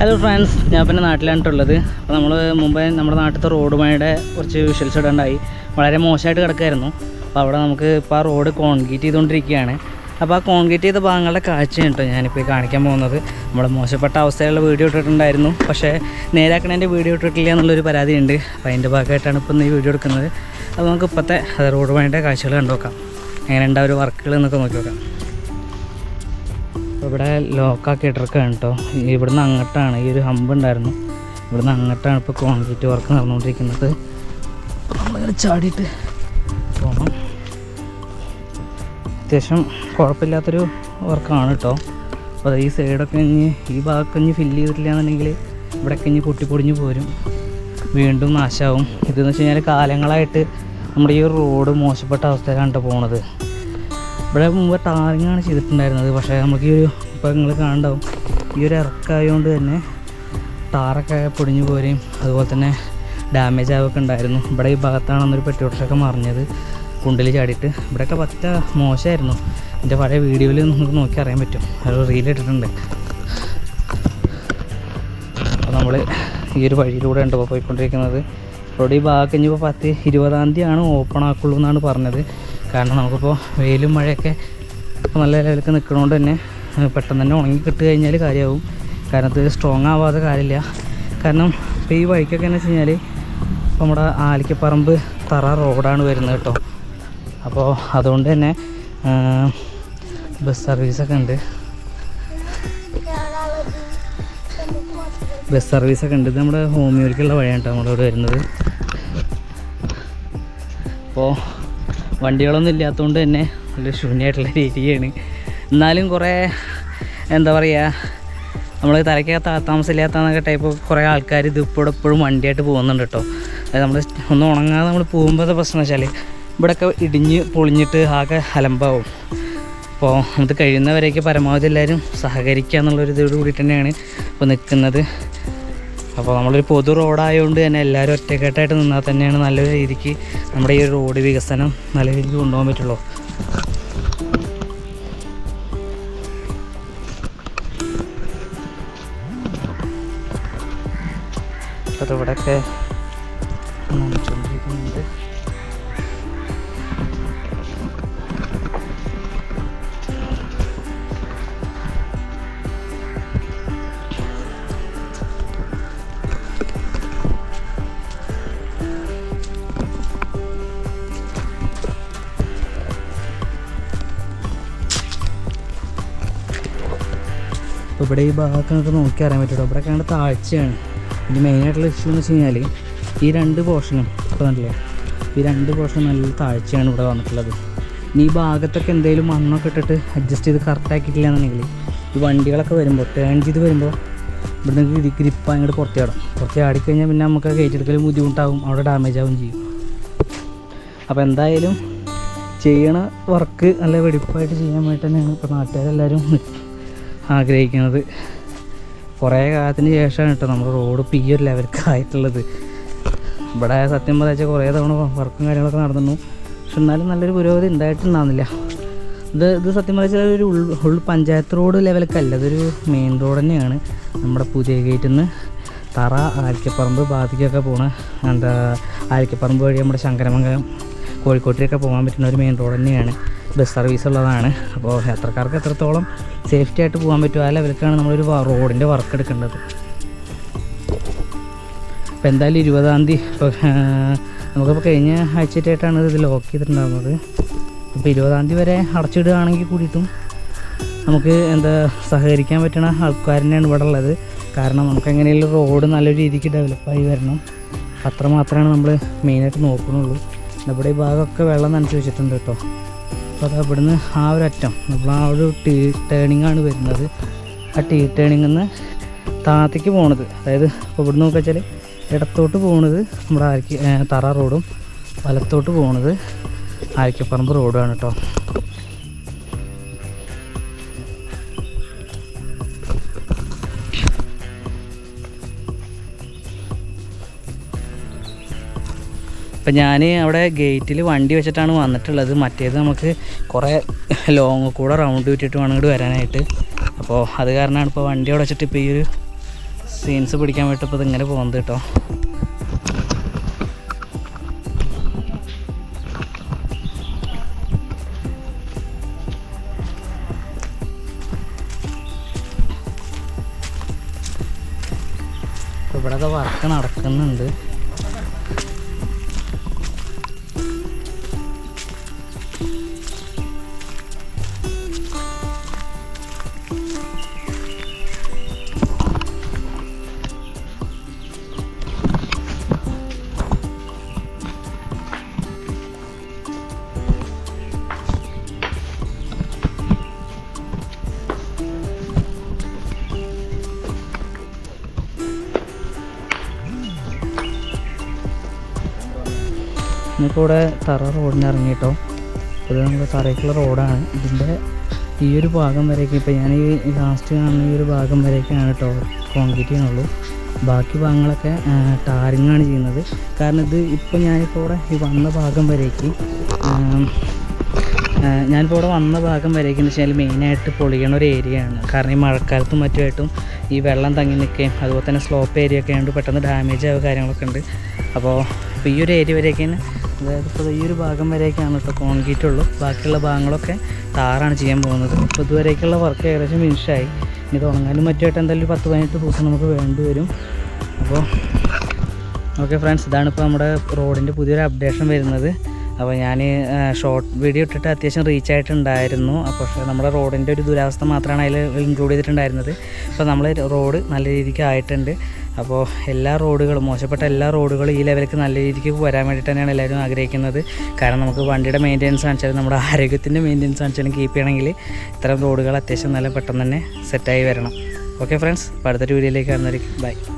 Hello friends ഞാൻ പിന്നെ നാട്ടിലാണിട്ടുള്ളത് അപ്പോൾ നമ്മൾ മുമ്പേ നമ്മുടെ നാട്ടിലത്തെ റോഡ് കുറച്ച് വിഷ്വൽസ് ഇടണ്ടായി. വളരെ മോശമായിട്ട് കിടക്കായിരുന്നു. അപ്പോൾ അവിടെ നമുക്ക് ഇപ്പോൾ ആ റോഡ് കോൺക്രീറ്റ് ചെയ്തുകൊണ്ടിരിക്കുകയാണ് അപ്പോൾ ആ കോൺക്രീറ്റ് ചെയ്ത ഭാഗങ്ങളുടെ കാഴ്ചയാണ് കേട്ടോ ഞാനിപ്പോൾ കാണിക്കാൻ പോകുന്നത്. നമ്മുടെ മോശപ്പെട്ട അവസ്ഥയിലുള്ള വീഡിയോ ഇട്ടിട്ടുണ്ടായിരുന്നു. പക്ഷേ നേരാക്കണേന്റെ വീഡിയോ ഇട്ടിട്ടില്ല എന്നുള്ളൊരു പരാതിയുണ്ട്. അപ്പോൾ അതിന്റെ ഭാഗമായിട്ടാണ് ഇപ്പോൾ ഈ വീഡിയോ എടുക്കുന്നത്. അപ്പോൾ നമുക്ക് ഇപ്പോഴത്തെ റോഡ് പണിയുടെ കാഴ്ചകൾ കണ്ടു നോക്കാം. എങ്ങനെ വർക്കുകൾ എന്നൊക്കെ നോക്കി നോക്കാം. ഇവിടെ ലോക്കാക്കി ഇട്ടിരിക്കുകയാണ് കേട്ടോ. ഇവിടുന്ന് അങ്ങോട്ടാണ് ഈ ഒരു ഹമ്പ് ഉണ്ടായിരുന്നു. ഇവിടുന്ന് അങ്ങോട്ടാണ് ഇപ്പോൾ കോൺക്രീറ്റ് വർക്ക് നടന്നുകൊണ്ടിരിക്കുന്നത്. അപ്പോൾ നമ്മളിങ്ങനെ ചാടിയിട്ട് പോകണം അത്യാവശ്യം കുഴപ്പമില്ലാത്തൊരു വർക്കാണ് കേട്ടോ. അപ്പോൾ ഈ സൈഡൊക്കെ ഇനി ഈ ഭാഗമൊക്കെ ഇനി ഫില്ല് ചെയ്തിട്ടില്ല എന്നുണ്ടെങ്കിൽ ഇവിടെയൊക്കെ ഇനി പൊട്ടിപ്പൊടിഞ്ഞ് പോരും. വീണ്ടും നാശാവും. ഇതെന്ന് വെച്ച് കഴിഞ്ഞാൽ കാലങ്ങളായിട്ട് നമ്മുടെ ഈ റോഡ് മോശപ്പെട്ട അവസ്ഥയിലാണ് പോണത്. ഇവിടെ മുമ്പ് ടാറിങ്ങാണ് ചെയ്തിട്ടുണ്ടായിരുന്നത്. പക്ഷേ നമുക്ക് ഈ ഒരു ഇപ്പോൾ നിങ്ങൾ കാണണ്ടാവും ഈ ഒരു ഇറക്കായതുകൊണ്ട് തന്നെ ടാറൊക്കെ പൊടിഞ്ഞു പോരുകയും അതുപോലെ തന്നെ ഡാമേജ് ആവുകയൊക്കെ ഉണ്ടായിരുന്നു. ഇവിടെ ഈ ഭാഗത്താണ് അന്നൊരു പെട്ടിയോട്ടൊക്കെ മറിഞ്ഞത് കുണ്ടിൽ ചാടിയിട്ട്. ഇവിടെയൊക്കെ പറ്റ മോശമായിരുന്നു. എന്റെ പഴയ വീഡിയോയിൽ നമുക്ക് നോക്കി അറിയാൻ പറ്റും. അത് റീൽ ഇട്ടിട്ടുണ്ട്. അപ്പോൾ നമ്മൾ ഈ ഒരു വഴിയിലൂടെ ഉണ്ട് പോയിക്കൊണ്ടിരിക്കുന്നത്. ഇവിടെ ഈ ഭാഗം കഴിഞ്ഞപ്പോൾ പത്ത് ഇരുപതാം തീയതിയാണ് ഓപ്പൺ ആക്കുള്ളൂ എന്നാണ് പറഞ്ഞത്. കാരണം നമുക്കിപ്പോൾ വെയിലും മഴയൊക്കെ നല്ല ലെവലൊക്കെ നിൽക്കണോണ്ട് തന്നെ പെട്ടെന്ന് തന്നെ ഉണങ്ങി കിട്ടി കഴിഞ്ഞാൽ കാര്യമാവും കാരണം ഇത് സ്ട്രോങ് ആവാതെ കാര്യമില്ല. കാരണം ഇപ്പോൾ ഈ വഴിക്കൊക്കെ എന്ന് വെച്ച് കഴിഞ്ഞാൽ നമ്മുടെ ആലിക്കപ്പറമ്പ് തറ റോഡാണ് വരുന്നത് കേട്ടോ. അപ്പോൾ അതുകൊണ്ട് തന്നെ ബസ് സർവീസൊക്കെ ഉണ്ട്. ബസ് സർവീസൊക്കെ ഉണ്ട്. ഇത് നമ്മുടെ ഹോമിയോയിലേക്കുള്ള വഴിയാണ് കേട്ടോ നമ്മളിവിടെ വരുന്നത്. അപ്പോൾ വണ്ടികളൊന്നും ഇല്ലാത്തതുകൊണ്ട് തന്നെ നല്ല ശൂന്യമായിട്ടുള്ള രീതിയാണ്. എന്നാലും കുറേ എന്താ പറയുക നമ്മൾ തലയ്ക്കകത്ത് താമസമില്ലാത്തന്നൊക്കെ ടൈപ്പ് കുറേ ആൾക്കാർ ഇത് ഇപ്പോൾ എപ്പോഴും വണ്ടിയായിട്ട് പോകുന്നുണ്ട് കേട്ടോ. അതായത് നമ്മൾ ഒന്ന് ഉണങ്ങാതെ നമ്മൾ പോകുമ്പോൾ പ്രശ്നം വെച്ചാൽ ഇവിടെയൊക്കെ ഇടിഞ്ഞ് പൊളിഞ്ഞിട്ട് ആകെ അലമ്പാവും. അപ്പോൾ നമുക്ക് കഴിയുന്നവരേക്ക് പരമാവധി എല്ലാവരും സഹകരിക്കുക എന്നുള്ളൊരു ഇതോട് കൂടിയിട്ട് തന്നെയാണ് ഇപ്പോൾ നിൽക്കുന്നത് അപ്പോൾ നമ്മളൊരു പൊതു റോഡായതുകൊണ്ട് തന്നെ എല്ലാവരും ഒറ്റക്കെട്ടായിട്ട് നിന്നാൽ തന്നെയാണ് നല്ലൊരു രീതിക്ക് നമ്മുടെ ഈ റോഡ് വികസനം നല്ല രീതിക്ക് കൊണ്ടുപോകാൻ പറ്റുള്ളൂ. അപ്പോൾ ഇവിടെയൊക്കെ അപ്പോൾ ഇവിടെ ഈ ഭാഗമൊക്കെ നോക്കി അറിയാൻ പറ്റുള്ളൂ ഇവിടെ കണ്ട താഴ്ചയാണ്. ഇനി മെയിനായിട്ടുള്ള ഇഷ്യൂ എന്ന് വെച്ച് കഴിഞ്ഞാൽ ഈ രണ്ട് പോർഷനും ഇപ്പോൾ കണ്ടില്ലേ? ഈ രണ്ട് പോർഷനും നല്ല താഴ്ചയാണ് ഇവിടെ വന്നിട്ടുള്ളത്. ഇനി ഈ ഭാഗത്തൊക്കെ എന്തെങ്കിലും മണ്ണൊക്കെ ഇട്ടിട്ട് അഡ്ജസ്റ്റ് ചെയ്ത് കറക്റ്റാക്കിയിട്ടില്ല എന്നുണ്ടെങ്കിൽ ഈ വണ്ടികളൊക്കെ വരുമ്പോൾ ടേൺ ചെയ്ത് വരുമ്പോൾ ഇവിടെ നിന്ന് ഗ്രിപ്പ് അങ്ങോട്ട് പുറത്ത് ചാടിക്കഴിഞ്ഞാൽ പിന്നെ നമുക്ക് കയറ്റെടുക്കലും ബുദ്ധിമുട്ടാവും അവിടെ ഡാമേജ് ആവും ചെയ്യും. അപ്പോൾ എന്തായാലും ചെയ്യണ വർക്ക് നല്ല വെടിപ്പായിട്ട് ചെയ്യാൻ വേണ്ടി തന്നെയാണ് ഇപ്പോൾ നാട്ടുകാരെല്ലാവരും ആഗ്രഹിക്കുന്നത്. കുറേ കാലത്തിന് ശേഷമാണ് കേട്ടോ നമ്മുടെ റോഡ് ഇപ്പോൾ ഈ ഒരു ലെവലൊക്കെ ആയിട്ടുള്ളത്. ഇവിടെ സത്യം പറഞ്ഞാൽ കുറേ തവണ വർക്കും കാര്യങ്ങളൊക്കെ നടന്നു പക്ഷെ എന്നാലും നല്ലൊരു പുരോഗതി ഉണ്ടായിട്ടുണ്ടാകുന്നില്ല ഇത് ഇത് സത്യം പറഞ്ഞാൽ ഒരു ഉൾ ഉൾ പഞ്ചായത്ത് റോഡ് ലെവലൊക്കെ അല്ല ഇതൊരു മെയിൻ റോഡ് തന്നെയാണ്. നമ്മുടെ പുതിയ ഗേറ്റിൽ നിന്ന് തറ ആലിക്കപ്പറമ്പ് ബാധിക്കൊക്കെ പോണ എന്താ ആലിക്കപ്പറമ്പ് വഴി നമ്മുടെ ശങ്കരമംഗലം കോഴിക്കോട്ടിലേക്കൊക്കെ പോകാൻ പറ്റുന്ന ഒരു മെയിൻ റോഡ് തന്നെയാണ്. ബസ് സർവീസ് ഉള്ളതാണ്. അപ്പോൾ യാത്രക്കാർക്ക് എത്രത്തോളം സേഫ്റ്റി ആയിട്ട് പോകാൻ പറ്റുമോ ആ ലെവലിലേക്കാണ് നമ്മളൊരു റോഡിന്റെ വർക്ക് എടുക്കേണ്ടത്. അപ്പോൾ എന്തായാലും ഇരുപതാം തീയതി ഇപ്പോൾ നമുക്കിപ്പോൾ കഴിഞ്ഞ ആഴ്ചയായിട്ടാണ് ഇത് ലോക്ക് ചെയ്തിട്ടുണ്ടാകുന്നത് ഇപ്പോൾ ഇരുപതാം തീയതി വരെ അടച്ചിടുകയാണെങ്കിൽ കൂടിയിട്ടും നമുക്ക് എന്താ സഹകരിക്കാൻ പറ്റുന്ന ആൾക്കാർ തന്നെയാണ് ഇവിടെ ഉള്ളത്. കാരണം നമുക്ക് എങ്ങനെയുള്ള റോഡ് നല്ല രീതിക്ക് ഡെവലപ്പായി വരണം. അത്ര മാത്രമാണ് നമ്മൾ മെയിനായിട്ട് നോക്കുന്നുള്ളൂ. നമ്മുടെ ഈ ഭാഗമൊക്കെ വെള്ളം നനച്ച് വെച്ചിട്ടുണ്ട് കേട്ടോ. അപ്പോൾ അത് ഇവിടുന്ന് ആ ഒരു അറ്റം. നമ്മൾ ആ ഒരു ടീ ടേണിംഗ് ആണ് വരുന്നത്. ആ ടീ ടേണിങ്ങിൽ നിന്ന് താഴത്തേക്ക് പോണത്. അതായത് ഇപ്പോൾ ഇവിടുന്ന് നോക്കുക വെച്ചാൽ ഇടത്തോട്ട് പോണത് നമ്മുടെ ആരിക്ക് തറ റോഡും വലത്തോട്ട് പോണത് ആരിക്കപ്പറമ്പ് റോഡുമാണ് കേട്ടോ ഇപ്പം ഞാൻ അവിടെ ഗേറ്റിൽ വണ്ടി വെച്ചിട്ടാണ് വന്നിട്ടുള്ളത്. മറ്റേത് നമുക്ക് കുറേ ലോങ് കൂടെ റൗണ്ട് വിട്ടിട്ട് വേണം ഇങ്ങോട്ട് വരാനായിട്ട്. അപ്പോൾ അത് കാരണമാണ് ഇപ്പോൾ വണ്ടി അവിടെ വെച്ചിട്ട് ഇപ്പോൾ ഈ ഒരു സീൻസ് പിടിക്കാൻ വേണ്ടി ഇപ്പോൾ ഇതിങ്ങനെ പോകുന്നത് കേട്ടോ. ഇവിടെ വർക്ക് നടക്കുന്നുണ്ട്. ഇവിടെ തറ റോഡിന് ഇറങ്ങി കേട്ടോ ഇത് നമ്മുടെ തറയ്ക്കുള്ള റോഡാണ്. ഇതിന്റെ ഈ ഒരു ഭാഗം വരെയൊക്കെ ഇപ്പോൾ ഞാൻ ഈ ലാസ്റ്റ് കാണുന്ന ഈ ഒരു ഭാഗം വരെയൊക്കെയാണ് കേട്ടോ കോൺക്രീറ്റ് ചെയ്യുന്നുള്ളൂ. ബാക്കി ഭാഗങ്ങളൊക്കെ ടാറിങ്ങാണ് ചെയ്യുന്നത്. കാരണം ഇത് ഇപ്പോൾ ഞാനിപ്പോൾ ഇവിടെ ഈ വന്ന ഭാഗം വരേക്ക് ഞാനിപ്പോൾ ഇവിടെ വന്ന ഭാഗം വരേക്ക് എന്ന് വെച്ചാൽ മെയിനായിട്ട് പൊളിയണ ഒരു ഏരിയയാണ് കാരണം ഈ മഴക്കാലത്തും മറ്റുമായിട്ടും ഈ വെള്ളം തങ്ങി നിൽക്കുകയും അതുപോലെ തന്നെ സ്ലോപ്പ് ഏരിയ ഒക്കെ ആയതുകൊണ്ട് പെട്ടെന്ന് ഡാമേജ് ആവുക കാര്യങ്ങളൊക്കെ ഉണ്ട്. അപ്പോൾ ഇപ്പോൾ ഈ ഒരു ഏരിയ വരെയൊക്കെയാണ് അതായത് ഇപ്പോൾ ഈ ഒരു ഭാഗം വരെയൊക്കെയാണ് കേട്ടോ കോൺക്രീറ്റ് ഉള്ളൂ. ബാക്കിയുള്ള ഭാഗങ്ങളൊക്കെ താറാണ് ചെയ്യാൻ പോകുന്നത്. അപ്പോൾ ഇതുവരേക്കുള്ള വർക്ക് ഏകദേശം ഫിനിഷായി ഇനി തുടങ്ങാനും മറ്റുമായിട്ട് എന്തായാലും പത്ത് പതിനെട്ട് ദിവസം നമുക്ക് വേണ്ടി വരും. അപ്പോൾ ഓക്കെ ഫ്രണ്ട്സ് ഇതാണ് ഇപ്പോൾ നമ്മുടെ റോഡിന്റെ പുതിയൊരു അപ്ഡേഷൻ വരുന്നത്. അപ്പോൾ ഞാൻ ഷോർട്ട് വീഡിയോ ഇട്ടിട്ട് അത്യാവശ്യം റീച്ച് ആയിട്ടുണ്ടായിരുന്നു. അപ്പോൾ നമ്മുടെ റോഡിന്റെ ഒരു ദുരവസ്ഥ മാത്രമാണ് അതിൽ ഇൻക്ലൂഡ് ചെയ്തിട്ടുണ്ടായിരുന്നത്. അപ്പോൾ നമ്മൾ റോഡ് നല്ല രീതിക്ക് ആയിട്ടുണ്ട്. അപ്പോൾ എല്ലാ റോഡുകളും മോശപ്പെട്ട എല്ലാ റോഡുകളും ഈ ലെവലിലേക്ക് നല്ല രീതിക്ക് വരാൻ വേണ്ടി തന്നെയാണ് എല്ലാവരും ആഗ്രഹിക്കുന്നത്. കാരണം നമുക്ക് വണ്ടിയുടെ മെയിന്റെനൻസ് കാണിച്ചാലും നമ്മുടെ ആരോഗ്യത്തിന്റെ മെയിന്റെനൻസ് കാണിച്ചാലും കീപ്പ് ചെയ്യണമെങ്കിൽ ഇത്തരം റോഡുകൾ അത്യാവശ്യം നല്ല പെട്ടെന്ന് തന്നെ സെറ്റായി വരണം. ഓക്കെ ഫ്രണ്ട്സ് അടുത്തൊരു വീഡിയോയിലേക്ക് കാണുന്നതായിരിക്കും ബൈ